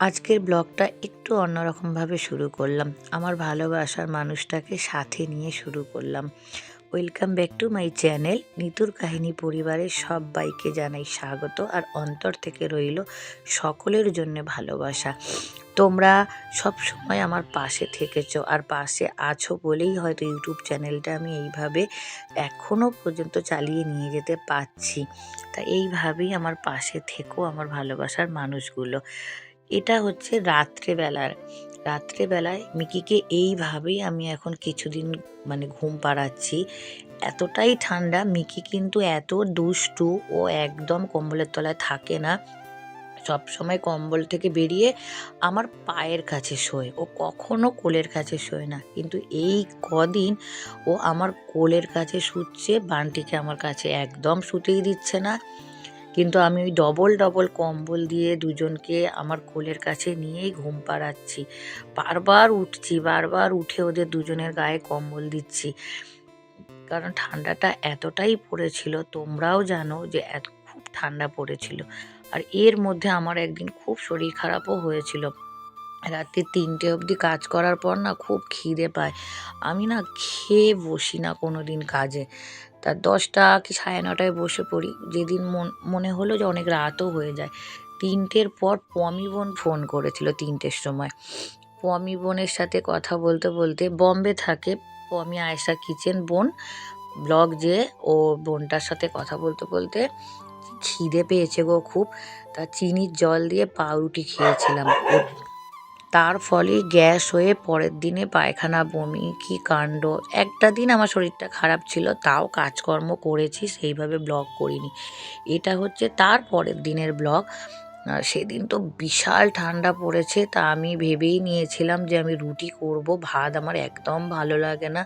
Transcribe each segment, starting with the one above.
আজকের ব্লগটা একটু অন্যরকমভাবে শুরু করলাম। আমার ভালোবাসার মানুষটাকে সাথে নিয়ে শুরু করলাম। Welcome back to my channel নিতুর কাহিনী পরিবারের সবাইকে জানাই স্বাগত। আর অন্তর থেকে রইল সকলের জন্য ভালোবাসা। তোমরা সব সময় আমার পাশে থেকেছো আর পাশে আছো বলেই হয়তো ইউটিউব চ্যানেলটা আমি এইভাবে এখনও পর্যন্ত চালিয়ে নিয়ে যেতে পারছি। তা এইভাবেই আমার পাশে থেকো আমার ভালোবাসার মানুষগুলো। এটা হচ্ছে রাত্রেবেলার। রাত্রেবেলায় মিকিকে এইভাবেই আমি এখন কিছুদিন মানে ঘুম পাড়াচ্ছি। এতটাই ঠান্ডা, মিকি কিন্তু এত দুষ্টু, ও একদম কম্বলের তলায় থাকে না। সব সময় কম্বল থেকে বেরিয়ে আমার পায়ের কাছে শোয়। ও কখনো কোলের কাছে শোয় না। কিন্তু এই কদিন ও আমার কোলের কাছে শুচ্ছে, বানটিকে আমার কাছে একদম শুতেই দিচ্ছে না। কিন্তু আমি ওই ডবল ডবল কম্বল দিয়ে দুজনকে আমার কোলের কাছে নিয়েই ঘুম পাড়াচ্ছি। বারবার উঠছি, বারবার উঠে ওদের দুজনের গায়ে কম্বল দিচ্ছি। কারণ ঠান্ডাটা এতটাই পড়েছিল, তোমরাও জানো যে এত, খুব ঠান্ডা পড়েছিল। আর এর মধ্যে আমার একদিন খুব শরীর খারাপও হয়েছিল। রাত্রি তিনটে অবধি কাজ করার পর না খুব খিদে পায়। আমি না খেয়ে বসি না কোনো দিন কাজে। তা দশটা কি সাড়ে নটায় বসে পড়ি। যেদিন মন, মনে হলো যে অনেক রাতও হয়ে যায়। তিনটের পর পমি বোন ফোন করেছিল তিনটের সময়। পমি বোনের সাথে কথা বলতে বলতে বম্বে থাকে। পমি আয়েশা কিচেন বোন। ব্লগ যে ও বোনটার সাথে কথা বলতে বলতে খিদে পেয়েছে গো খুব। তা চিনির জল দিয়ে পাউরুটি খেয়েছিলাম। তার ফলে গ্যাস হয়ে পরের দিনে পায়খানা, বমি, কি কাণ্ড, একটা দিন আমার শরীরটা খারাপ ছিল, তাও কাজকর্ম করেছি, সেইভাবে ব্লগ করিনি। এটা হচ্ছে তার পরের দিনের ব্লগ। সেদিন তো বিশাল ঠান্ডা পড়েছে, তা আমি ভেবেই নিয়েছিলাম যে আমি রুটি করব, ভাত আমার একদম ভালো লাগে না।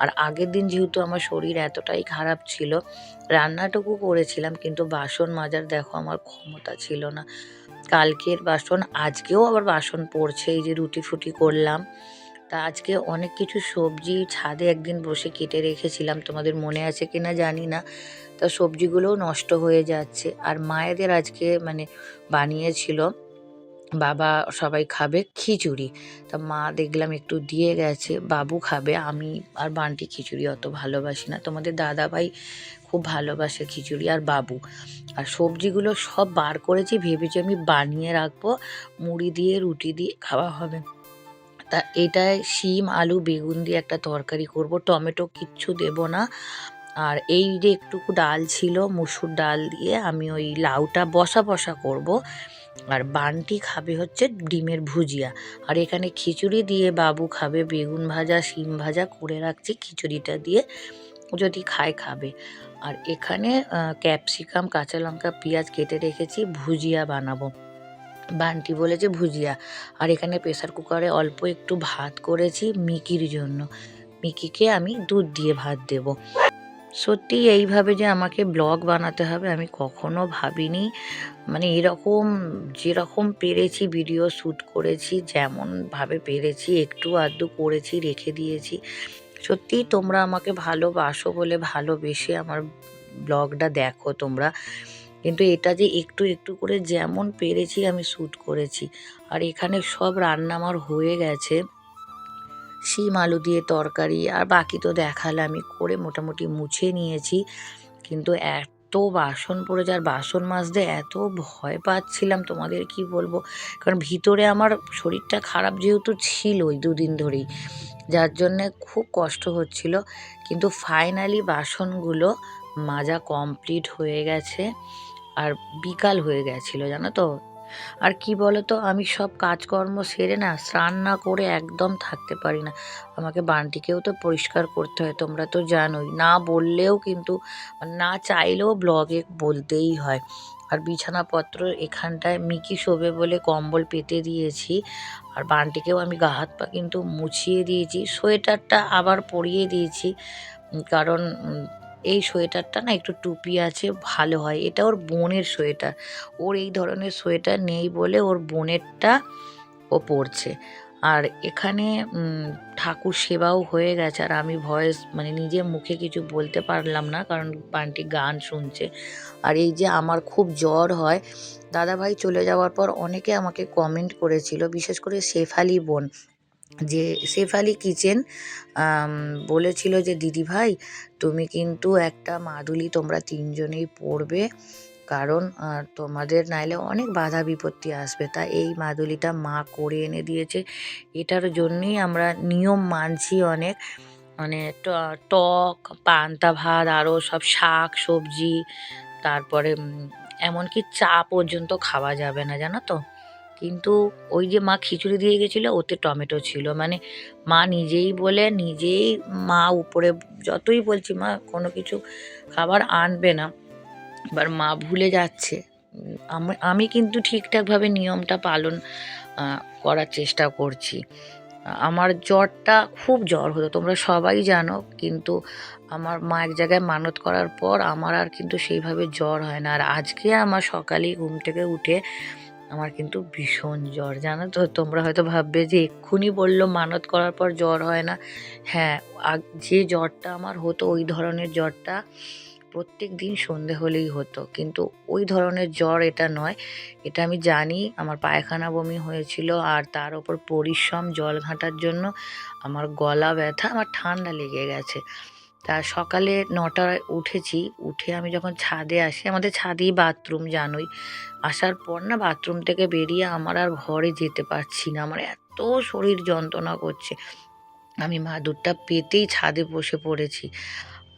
আর আগের দিন যেহেতু আমার শরীর এতটাই খারাপ ছিল, রান্নাটুকু করেছিলাম, কিন্তু বাসন মাজার দেখো আমার ক্ষমতা ছিল না। কালকের বাসন, আজকেও আবার বাসন পড়ছে, এই যে রুটি ফুটি করলাম। তা আজকে অনেক কিছু সবজি ছাদে একদিন বসে কেটে রেখেছিলাম, তোমাদের মনে আছে কি না জানি না। তা সবজিগুলোও নষ্ট হয়ে যাচ্ছে। আর মায়েদের আজকে মানে বানিয়েছিল বাবা সবাই খাবে খিচুড়ি। তা মা দেখলাম একটু দিয়ে গেছে, বাবু খাবে, আমি আর বান্টি খিচুড়ি অত ভালোবাসি না। তোমাদের দাদা ভাই খুব ভালোবাসে খিচুড়ি আর বাবু। আর সবজিগুলো সব বার করেছি, ভেবেছি আমি বানিয়ে রাখব, মুড়ি দিয়ে, রুটি দিয়ে, খাওয়া হবে। তা এটায় শিম, আলু, বেগুন দিয়ে একটা তরকারি করব, টমেটো কিচ্ছু দেব না। আর এই যে একটুকু ডাল ছিল, মুসুর ডাল দিয়ে আমি ওই লাউটা বসা বসা করব। আর বানটি খাবে হচ্ছে ডিমের ভুজিয়া। আর এখানে খিচুড়ি দিয়ে বাবু খাবে, বেগুন ভাজা, শিম ভাজা করে রাখছি খিচুড়িটা দিয়ে যদি খায় খাবে। আর এখানে ক্যাপসিকাম, কাঁচা লঙ্কা, পেঁয়াজ কেটে রেখেছি, ভুজিয়া বানাবো। বান্টি বলেছে ভুজিয়া। আর এখানে প্রেসার কুকারে অল্প একটু ভাত করেছি মিকির জন্য। মিকিকে আমি দুধ দিয়ে ভাত দেব। সত্যি এইভাবে যে আমাকে ব্লগ বানাতে হবে আমি কখনো ভাবিনি। মানে এরকম যেরকম পেরেছি, ভিডিও শ্যুট করেছি, যেমনভাবে পেরেছি, একটু আধটু করেছি, রেখে দিয়েছি। সত্যিই তোমরা আমাকে ভালোবাসো বলে ভালোবেসে আমার ব্লগটা দেখো তোমরা। কিন্তু এটা যে একটু একটু করে যেমন পেরেছি আমি শ্যুট করেছি। আর এখানে সব রান্না আমার হয়ে গেছে। শিম আলু দিয়ে তরকারি আর বাকি তো দেখালে আমি করে মোটামুটি মুছে নিয়েছি। কিন্তু এত বাসন পড়েছে আর বাসন মাজতে এত ভয় পাচ্ছিলাম, তোমাদের কি বলব? কারণ ভিতরে আমার শরীরটা খারাপ যেহেতু ছিল ওই দুদিন ধরেই, যার জন্যে খুব কষ্ট হচ্ছিল। কিন্তু ফাইনালি বাসনগুলো মাজা কমপ্লিট হয়ে গেছে আর বিকাল হয়ে গেছিল, জানো তো? আর কি বলো তো আমি সব কাজকর্ম সেরে না স্নান না করে একদম থাকতে পারি না। আমাকে বানটিকেও তো পরিষ্কার করতে হয়, তোমরা তো জানোই। না বললেও কিন্তু, না চাইলেও ব্লগে বলতেই হয়। আর বিছানাপত্র এখানটায় মিকি শোবে বলে কম্বল পেতে দিয়েছি। আর বানটিকেও আমি গা হাত পা কিন্তু মুছিয়ে দিয়েছি। সোয়েটারটা আবার পরিয়ে দিয়েছি। কারণ এই সোয়েটারটা না একটু টুপি আছে, ভালো হয়। এটা ওর বোনের সোয়েটার। ওর এই ধরনের সোয়েটার নেই বলে ওর বোনেরটা ও পরছে। আর এখানে ঠাকুর সেবাও হয়ে গেছে। আর আমি ভয়েস মানে নিজে মুখে কিছু বলতে পারলাম না, কারণ বান্টি গান শুনছে। আর এই যে আমার খুব জ্বর হয়, দাদাভাই চলে যাওয়ার পর অনেকে আমাকে কমেন্ট করেছিল, বিশেষ করে শেফালি বোন। যে শেফালি কিচেন বলেছিল যে, দিদি ভাই, তুমি কিন্তু একটা মাদুলি তোমরা তিনজনেই পড়বে কারণ তোমাদের নাইলে অনেক বাধা বিপত্তি আসবে। তা এই মাদুলিটা মা করে এনে দিয়েছে। এটার জন্যই আমরা নিয়ম মানছি অনেক। মানে টক, পান্তা ভাত, আরও সব শাক, সবজি, তারপরে এমনকি চা পর্যন্ত খাওয়া যাবে না, জানো তো? কিন্তু ওই যে মা খিচুড়ি দিয়ে গেছিল, ওতে টমেটো ছিল। মানে মা নিজেই বলে, নিজেই মা উপরে, যতই বলছি মা, কোনো কিছু খাবার আনবে না। এবার মা ভুলে যাচ্ছে। আমি কিন্তু ঠিকঠাকভাবে নিয়মটা পালন করার চেষ্টা করছি। আমার জ্বরটা খুব জ্বর হতো, তোমরা সবাই জানো, কিন্তু আমার মা এক জায়গায় মানত করার পর আমার আর কিন্তু সেইভাবে জ্বর হয় না। আর আজকে আমার সকালেই ঘুম থেকে উঠে আমার কিন্তু ভীষণ জ্বর, জানো তো? তোমরা হয়তো ভাববে যে এক্ষুনি বলল মানত করার পর জ্বর হয় না। হ্যাঁ যে জ্বরটা আমার হতো ওই ধরনের জ্বরটা প্রত্যেক দিন সন্ধে হলেই হতো। কিন্তু ওই ধরনের জ্বর এটা নয়। এটা আমি জানি, আমার পায়খানা বমি হয়েছিল আর তার ওপর পরিশ্রম জল ঘাঁটার জন্য আমার গলা ব্যথা, আমার ঠান্ডা লেগে গেছে। তা সকালে নটায় উঠেছি, উঠে আমি যখন ছাদে আসি, আমাদের ছাদেই বাথরুম জানোই। আসার পর না বাথরুম থেকে বেরিয়ে আমার আর ঘরে যেতে পারছি না। আমার এত শরীর যন্ত্রণা করছে। আমি মাদুরটা পেতেই ছাদে বসে পড়েছি।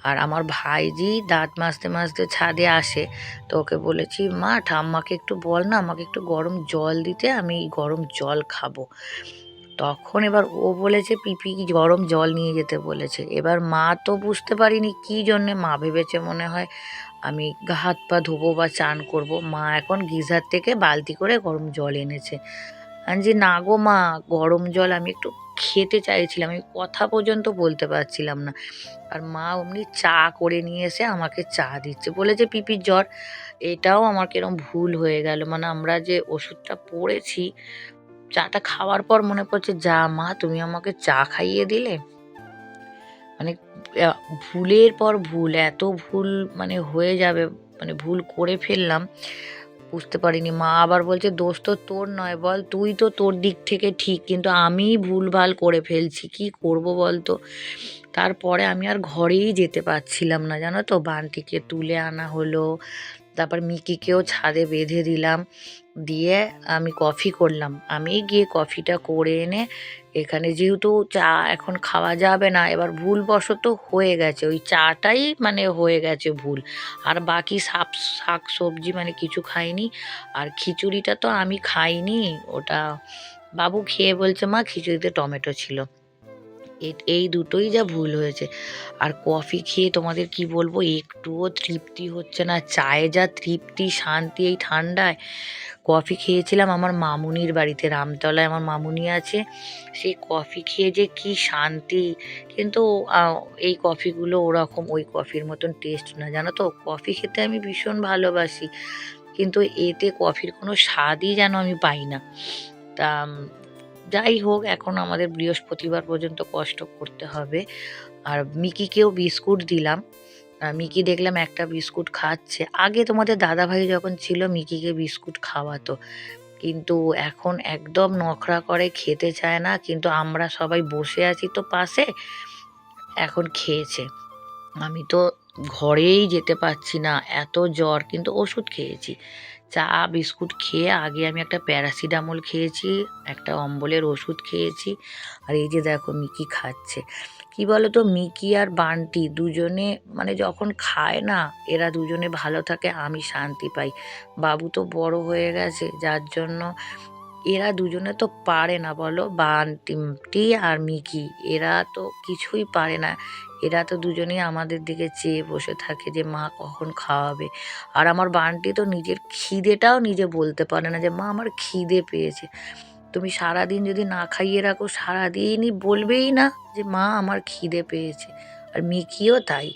আর আমার ভাইজি দাঁত মাজতে মাজতে ছাদে আসে। তো ওকে বলেছি, মা, ঠাম্মাকে একটু বল না, আমাকে একটু গরম জল দিতে, আমি গরম জল খাব। তখন এবার ও বলেছে, পিপি গরম জল নিয়ে যেতে বলেছে। এবার মা তো বুঝতে পারিনি কী জন্যে, মা ভেবেছে মনে হয় আমি হাত পা ধোবো বা চান করব। মা এখন গিজার থেকে বালতি করে গরম জল এনেছে। যে, না গো মা, গরম জল আমি একটু খেতে চাইছিলাম, আমি কথা পর্যন্ত বলতে পারছিলাম না। আর মা অমনি চা করে নিয়ে এসে আমাকে চা দিচ্ছে। বলেছে পিপির জ্বর, এটাও আমার কিরম ভুল হয়ে গেল। মানে আমরা যে ওষুধটা পড়েছি চাটা খাওয়ার পর মনে পড়ছে, যা মা, তুমি আমাকে চা খাইয়ে দিলে? মানে ভুলের পর ভুল, এত ভুল মানে হয়ে যাবে মানে ভুল করে ফেললাম, বুঝতে পারিনি। মা আবার বলছে, দোষ তো তোর নয়, বল, তুই তো তোর দিক থেকে ঠিক, কিন্তু আমি ভুলভাল করে ফেলছি, কি করব বল তো? তারপরে আমি আর ঘরেই যেতে পারছিলাম না, জানো তো? বানটিকে তুলে আনা হলো, তারপর মিকিকেও ছাদে বেঁধে দিলাম দিয়ে আমি কফি করলাম। আমি গিয়ে কফিটা করে এনে এখানে যেহেতু চা এখন খাওয়া যাবে না, এবার ভুলবশত হয়ে গেছে। ওই চাটাই মানে হয়ে গেছে ভুল। আর বাকি শাক শাক সবজি মানে কিছু খাইনি। আর খিচুড়িটা তো আমি খাইনি। ওটা বাবু খেয়ে বলছে, মা, খিচুড়িতে টমেটো ছিল। এই দুটোই যা ভুল হয়েছে। আর কফি খেয়ে তোমাদের কি বলব, একটুও তৃপ্তি হচ্ছে না, চায়ে যা তৃপ্তি, শান্তি এই ঠান্ডায়। কফি খেয়েছিলাম আমার মামুনির বাড়িতে, রামতলায় আমার মামুনি আছে। সেই কফি খেয়ে যে কি শান্তি। কিন্তু এই কফিগুলো ওরকম, ওই কফির মতন টেস্ট না, জানো তো? কফি খেতে আমি ভীষণ ভালোবাসি। কিন্তু এতে কফির কোনো স্বাদই যেন আমি পাই না। তা যাই হোক, এখন আমাদের বৃহস্পতিবার পর্যন্ত কষ্ট করতে হবে। আর মিকিকেও বিস্কুট দিলাম। মিকি দেখলাম একটা বিস্কুট খাচ্ছে। আগে তোমাদের দাদাভাই যখন ছিল, মিকিকে বিস্কুট খাওয়াতো। কিন্তু এখন একদম নখরা করে খেতে চায় না। কিন্তু আমরা সবাই বসে আছি তো পাশে, এখন খেয়েছে। আমি তো ঘরেই যেতে পারছি না, এত জ্বর, কিন্তু ওষুধ খেয়েছি। চা, বিস্কুট খেয়ে আগে আমি একটা প্যারাসিটামল খেয়েছি, একটা অম্বলের ওষুধ খেয়েছি। আর এই যে দেখো মিকি খাচ্ছে। কি বলো তো মিকি আর বান্টি দুজনে মানে যখন খায় না, এরা দুজনে ভালো থাকে, আমি শান্তি পাই। বাবু তো বড় হয়ে গেছে, যার জন্য এরা দুজনে তো পারে না বলো? বান্টি আর মিকি। এরা তো কিছুই পারে না। এরা তো দুজনেই আমাদের দিকে চেয়ে বসে থাকে যে মা কখন খাওয়াবে। আর আমার বান্টি তো নিজের খিদেটাও নিজে বলতে পারে না যে, মা, আমার খিদে পেয়েছে। তুমি সারাদিন যদি না খাইয়ে রাখো, সারাদিনই বলবেই না যে, মা, আমার খিদে পেয়েছে। আর মিকিও তাই।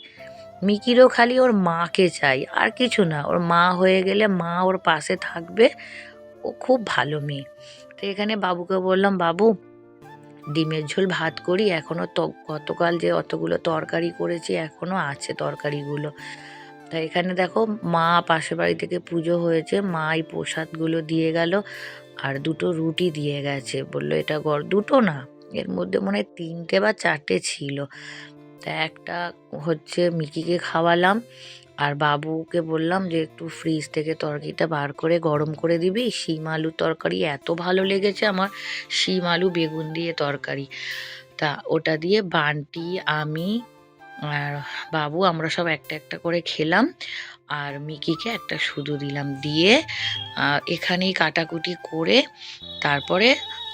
মিকিরও খালি ওর মাকে চাই। আর কিছু না। ওর মা হয়ে গেলে মা ওর পাশে থাকবে। ও খুব ভালো মেয়ে। তো এখানে বাবুকে বললাম, বাবু, ডিমের ঝোল ভাত করি এখনও গতকাল যে অতগুলো তরকারি করেছি এখনও আছে তরকারিগুলো। তা এখানে দেখো, মা পাশের বাড়ি থেকে পুজো হয়েছে মা এই প্রসাদগুলো দিয়ে গেল, আর দুটো রুটি দিয়ে গেছে। বলল, এটা গড় দুটো না? এর মধ্যে মনে হয় তিনটে বা চারটে ছিল। তা একটা হচ্ছে মিকিকে খাওয়ালাম আর বাবুকে বললাম যে, একটু ফ্রিজ থেকে তরকারিটা বার করে গরম করে দিবি। শিম আলু তরকারি এত ভালো লেগেছে আমার। শিম আলু, বেগুন দিয়ে তরকারি। তা ওটা দিয়ে বান্টি, আমি আর বাবু, আমরা সব একটা একটা করে খেলাম। আর মিকিকে একটা শুধু দিলাম। দিয়ে এখানেই কাটাকুটি করে তারপরে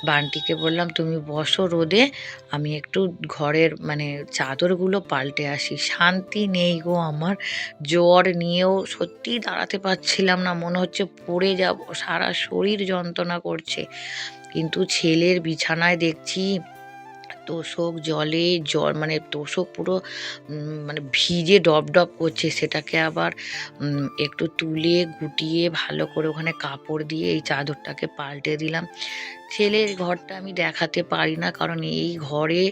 বান্টিকে বললাম, তুমি বসো রোদে, আমি একটু ঘরের মানে চাদরগুলো পাল্টে আসি। শান্তি নেই গো আমার, জ্বর নিয়েও সত্যি দাঁড়াতে পারছিলাম না, মনে হচ্ছে পড়ে যাব, সারা শরীর যন্ত্রণা করছে। কিন্তু ছেলের বিছানায় দেখছি তোষক জলে জল মানে তোষক পুরো মানে ভিজে ডব ডব করছে সেটাকে আবার একটু তুলে গুটিয়ে ভালো করে ওখানে কাপড় দিয়ে এই চাদরটাকে পাল্টে দিলাম। ছেলের ঘরটা আমি দেখাতে পারি না কারণ এই ঘরে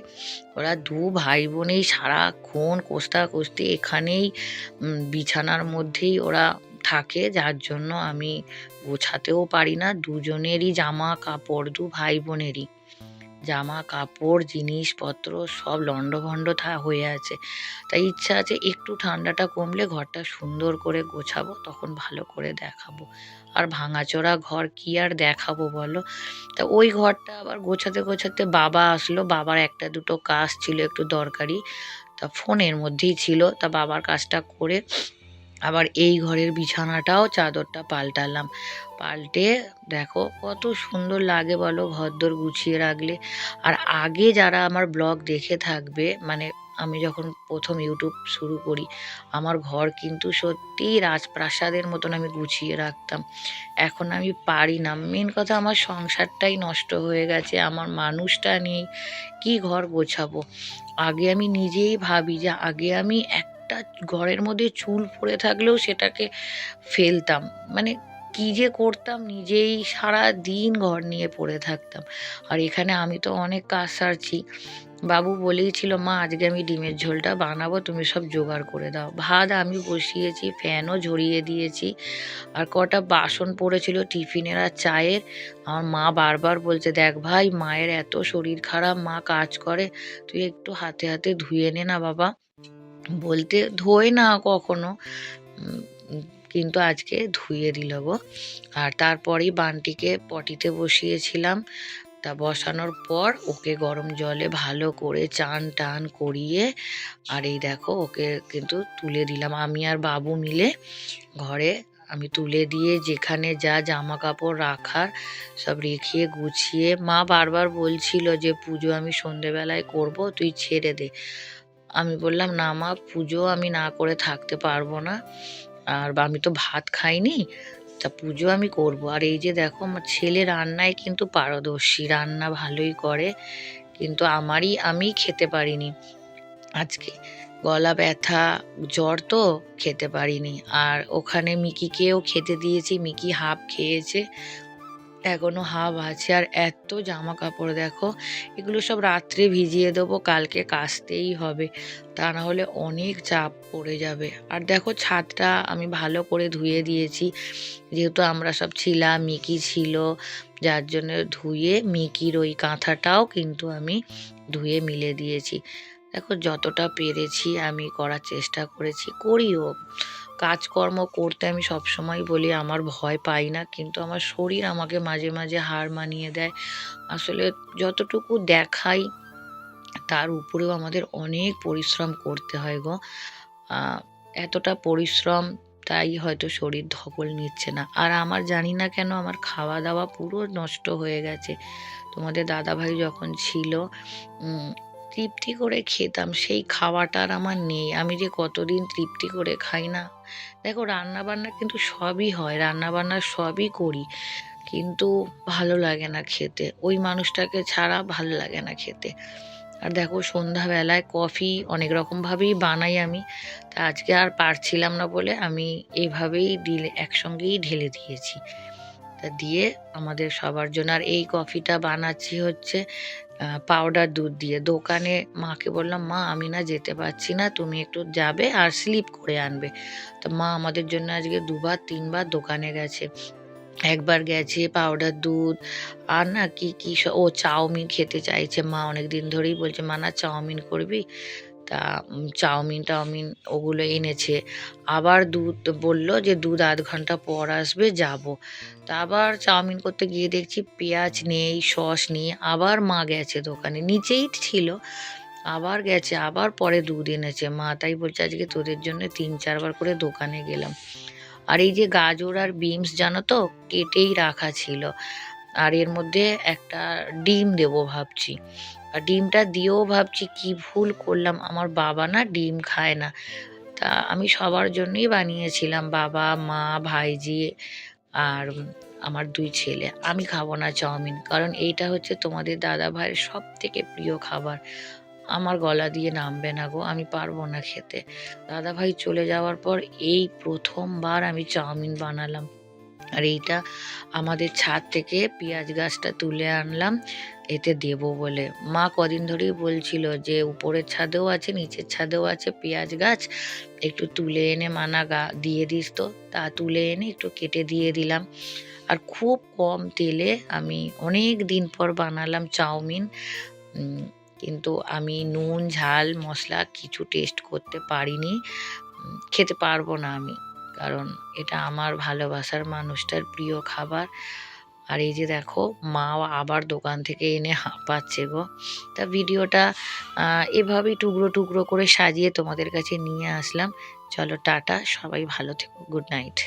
ওরা দু ভাই বোনেই সারাক্ষণ কোস্তা কোস্তি এখানেই বিছানার মধ্যেই ওরা থাকে। যার জন্য আমি গোছাতেও পারি না। দুজনেরই জামা কাপড়, দু ভাই বোনেরই জামা কাপড়, জিনিসপত্র সব লণ্ডভণ্ড থা হয়ে আছে। তাই ইচ্ছা আছে একটু ঠান্ডাটা কমলে ঘরটা সুন্দর করে গোছাবো, তখন ভালো করে দেখাবো। আর ভাঙাচোরা ঘর কি আর দেখাবো বলো? তা ওই ঘরটা আবার গোছাতে গোছাতে বাবা আসলো, বাবার একটা দুটো কাজ ছিল একটু দরকারি। তা ফোনের মধ্যেই ছিল, তা বাবার কাজটা করে আবার এই ঘরের বিছানাটাও চাদরটা পাল্টালাম। পাল্টে দেখো কত সুন্দর লাগে বলো, ঘরদোর গুছিয়ে রাখলে। আর আগে যারা আমার ব্লগ দেখে থাকবে মানে আমি যখন প্রথম ইউটিউব শুরু করি, আমার ঘর কিন্তু সত্যিই রাজপ্রাসাদের মতন আমি গুছিয়ে রাখতাম। এখন আমি পারি না। মেন কথা আমার সংসারটাই নষ্ট হয়ে গেছে, আমার মানুষটা নেই, কি ঘর গোছাবো? আগে আমি নিজেই ভাবি যে আগে আমি একটা ঘরের মধ্যে চুল পড়ে থাকলেও সেটাকে ফেলতাম। মানে কি যে করতাম, নিজেই সারা দিন ঘর নিয়ে পড়ে থাকতাম। আর এখানে আমি তো অনেক কাজ সারছি। বাবু বলেই ছিল মা, আজকে আমি ডিমের ঝোলটা বানাবো, তুমি সব জোগাড় করে দাও। ভাত আমি বসিয়েছি, ফ্যানও ঝরিয়ে দিয়েছি। আর কটা বাসন পড়েছিল টিফিনের আর চায়ের। আমার মা বারবার বলছে, দেখ ভাই, মায়ের এত শরীর খারাপ, মা কাজ করে, তুই একটু হাতে হাতে ধুয়ে নে না বাবা। বলতে ধোয় না কখনো কিন্তু আজকে ধুয়ে দিল গো। আর তারপরেই বানটিকে পটিতে বসিয়েছিলাম। তা বসানোর পর ওকে গরম জলে ভালো করে চান টান করিয়ে, আর এই দেখো ওকে কিন্তু তুলে দিলাম। আমি আর বাবু মিলে ঘরে আমি তুলে দিয়ে যেখানে যা জামা কাপড় রাখার সব রেখে গুছিয়ে, মা বারবার বলছিল যে পুজো আমি সন্ধেবেলায় করব, তুই ছেড়ে দে। আমি বললাম, না মা, পুজো আমি না করে থাকতে পারব না। আর আমি তো ভাত খাইনি, তা পুজো আমি করব। আর এই যে দেখো, আমার ছেলে রান্নায় কিন্তু পারদর্শী, রান্না ভালোই করে, কিন্তু আমারই আমি খেতে পারিনি। আজকে গলা ব্যথা, জ্বর তো খেতে পারিনি। আর ওখানে মিকিকেও খেতে দিয়েছি, মিকি হাফ খেয়েছে। এখনও হাফ আছে। আর এত জামা কাপড় দেখো, এগুলো সব রাত্রে ভিজিয়ে দেবো, কালকে কাচতেই হবে। তা না হলে অনেক চাপ পড়ে যাবে। আর দেখো ছাদটা আমি ভালো করে ধুয়ে দিয়েছি। যেহেতু আমরা সব ছিলাম, মিকি ছিল, যার জন্য ধুয়ে মিকির ওই কাঁথাটাও কিন্তু আমি ধুয়ে মিলে দিয়েছি। দেখো যতটা পেরেছি আমি করার চেষ্টা করেছি, করিও। কাজকর্ম করতে আমি সবসময় বলি, আমার ভয় পাই না। কিন্তু আমার শরীর আমাকে মাঝে মাঝে হার মানিয়ে দেয়। আসলে যতটুকু দেখাই, তার উপরেও আমাদের অনেক পরিশ্রম করতে হয় গো। এতটা পরিশ্রম, তাই হয়তো শরীর ধকল নিচ্ছে না। আর আমার জানি না কেন, আমার খাওয়া দাওয়া পুরো নষ্ট হয়ে গেছে। তোমাদের দাদাভাই যখন ছিল তৃপ্তি করে খেতাম, সেই খাওয়াটা আর আমার নেই। আমি যে কতদিন তৃপ্তি করে খাই না। দেখো রান্না বান্না কিন্তু সবই হয় রান্না বান্না সবই করি। কিন্তু ভালো লাগে না খেতে। ওই মানুষটাকে ছাড়া ভালো লাগে না খেতে। আর দেখো, সন্ধ্যাবেলায় কফি অনেক রকমভাবেই বানাই আমি। তা আজকে আর পারছিলাম না বলে আমি এইভাবেই দিলে একসঙ্গেই ঢেলে দিয়েছি। তা দিয়ে আমাদের সবার জন্য আর এই কফিটা বানাচ্ছি হচ্ছে পাউডার দুধ দিয়ে। দোকানে মাকে বললাম, মা, আমি না যেতে পারছি না, তুমি একটু যাবে আর স্লিপ করে আনবে। তো মা আমাদের জন্য আজকে দুবার, তিনবার দোকানে গেছে। একবার গেছে পাউডার দুধ, আর না কি কি ও চাউমিন খেতে চাইছে। মা অনেক দিন ধরেই বলছে, মা না, চাউমিন করবি? তা চাউমিন, টাউমিন ওগুলো এনেছে। আবার দুধ বলল যে, দুধ আধ ঘণ্টা পর আসবে, যাব। তা আবার চাউমিন করতে গিয়ে দেখছি পেঁয়াজ নেই, সস নেই, আবার মা গেছে দোকানে, নিচেই ছিল, আবার গেছে, আবার পরে দুধ এনেছে। মা তাই বলছে, আজকে তোদের জন্য তিন, চারবার করে দোকানে গেলাম। আর এই যে গাজর আর বিনস, জানো তো, কেটেই রাখা ছিল। আর এর মধ্যে একটা ডিম দেবো ভাবছি। আর ডিমটা দিয়েও ভাবছি কি ভুল করলাম। আমার বাবা না ডিম খায় না। তা আমি সবার জন্যই বানিয়েছিলাম, বাবা, মা, ভাইজি আর আমার দুই ছেলে। আমি খাব না চাউমিন, কারণ এইটা হচ্ছে তোমাদের দাদা ভাইয়ের সব থেকে প্রিয় খাবার। আমার গলা দিয়ে নামবে না গো, আমি পারব না খেতে। দাদা ভাই চলে যাওয়ার পর এই প্রথমবার আমি চাউমিন বানালাম। আর এইটা আমাদের ছাদ থেকে পেঁয়াজ গাছটা তুলে আনলাম, এতে দেবো বলে। মা কদিন ধরেই বলছিল যে, উপরের ছাদেও আছে, নিচের ছাদেও আছে পেঁয়াজ গাছ, একটু তুলে এনে মানা গা, দিয়ে দিস তো। তা তুলে এনে একটু কেটে দিয়ে দিলাম। আর খুব কম তেলে আমি অনেক দিন পর বানালাম চাউমিন। কিন্তু আমি নুন, ঝাল, মশলা কিছু টেস্ট করতে পারিনি। খেতে পারব না আমি। কারণ এটা আমার ভালোবাসার মানুষটার প্রিয় খাবার। আর এই যে দেখো মা আবার দোকান থেকে এনে হাঁপাচ্ছে গো। তা ভিডিওটা এভাবেই টুকরো টুকরো করে সাজিয়ে তোমাদের কাছে নিয়ে আসলাম। চলো টাটা, সবাই ভালো থেকো, গুড নাইট।